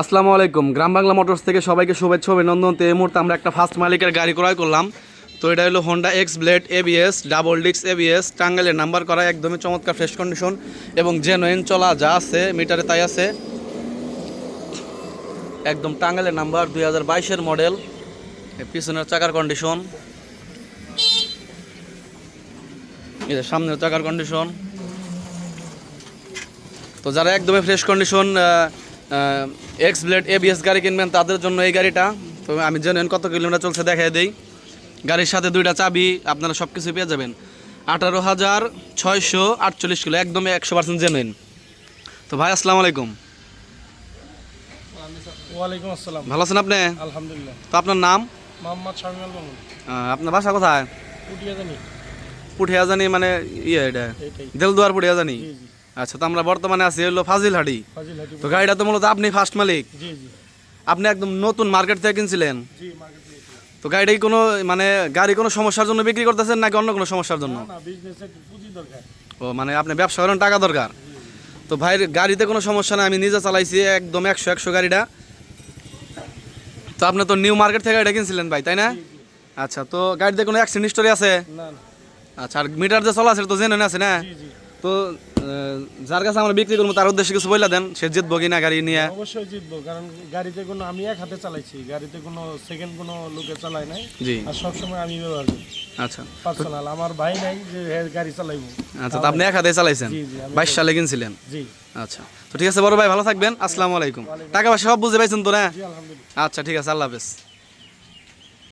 আসসালামু আলাইকুম। গ্রাম বাংলা মোটরস থেকে সবাইকে শুভেচ্ছা অভিনন্দন তো এই মুহূর্তে আমরা একটা ফার্স্ট মালিকের গাড়ি ক্রয় করলাম। তো এটা হলো Honda X blade ABS double ডিক্স এবিএস টাঙ্গাইলের নাম্বার করা, একদমই চমৎকার ফ্রেশ কন্ডিশন এবং জেনুইন চলা যা আছে মিটারে তাই আছে। একদম টাঙ্গাইলের নাম্বার দুই হাজার বাইশের মডেল পিছনের চাকার কন্ডিশন সামনের চাকার কন্ডিশন তো যারা একদমই fresh condition X blade ABS গাড়ি কিনবেন তাদের জন্য এই গাড়িটা। তো আমি জেনুইন কত কিলোমিটার চলছে দেখাই দেই। গাড়ির সাথে দুইটা চাবি আপনারা সব কিছু পেয়ে যাবেন। আঠারো হাজার ছয়শো আটচল্লিশ কিলো একদমই একশো পার্সেন্ট জেনুইন তো ভাই আসসালামু আলাইকুম। ওয়ালাইকুম আসসালাম। ভালো আছেন আপনি? আলহামদুলিল্লাহ। তো আপনার নাম? মোহাম্মদ শামিউল মামুন। আপনার বাসা কোথায়? জানি পুঠিয়া জানি মানে ইয়ে এটা দেলদুয়ার পুঠিয়া জানি জি জি। আচ্ছা তো আমরা বর্তমানে আছি হলো ফাজিলহাটি। ফাজিল হাটি তো গাড়িটা তো মূলত আপনি ফার্স্ট মালিক। আপনি একদম নতুন মার্কেট থেকে কিনছিলেন? তো গাড়িটা কি কোনো মানে গাড়ি কোনো সমস্যার জন্য বিক্রি করতেছেন নাকি অন্য কোনো সমস্যার জন্য? ও মানে আপনি ব্যবসা করেন টাকা দরকার। তো ভাইয়ের গাড়িতে কোনো সমস্যা নাই আমি নিজে চালাইছি একদম একশো একশো গাড়িটা। তো আপনি তো নিউ মার্কেট থেকে গাড়িটা কিনছিলেন ভাই তাই না? আচ্ছা তো গাড়িতে কোনো অ্যাক্সিডেন্ট হিস্টোরি আছে? আচ্ছা আর মিটার যে চলা আছে তো জেনে আছে না? তো যার কাছে আমরা বিক্রি করব তার উদ্দেশ্যে কিছু বইলা দেন। সে জিতবো কিনা গাড়ি নিয়ে। অবশ্যই জিতবো কারণ গাড়িতে কোনো আমি এক হাতে চালাইছি গাড়িতে কোনো সেকেন্ড কোনো লোকে চালাই নাই। জি। আর সবসময় আমি ব্যবহার করি। আচ্ছা। পার্সোনাল আমার ভাই নাই যে গাড়ি চালাইবো। আচ্ছা তো আপনি এক হাতে চালাইছেন? জি, জি, আমি বাইশ সালে কিনছিলেন? জি। আচ্ছা। তো ঠিক আছে বড় ভাই ভালো থাকবেন। আসসালামু আলাইকুম। টাকা পয়সা সব বুঝে পাইছেন তো না? জি আলহামদুলিল্লাহ। আচ্ছা ঠিক আছে আল্লাহ হাফেজ।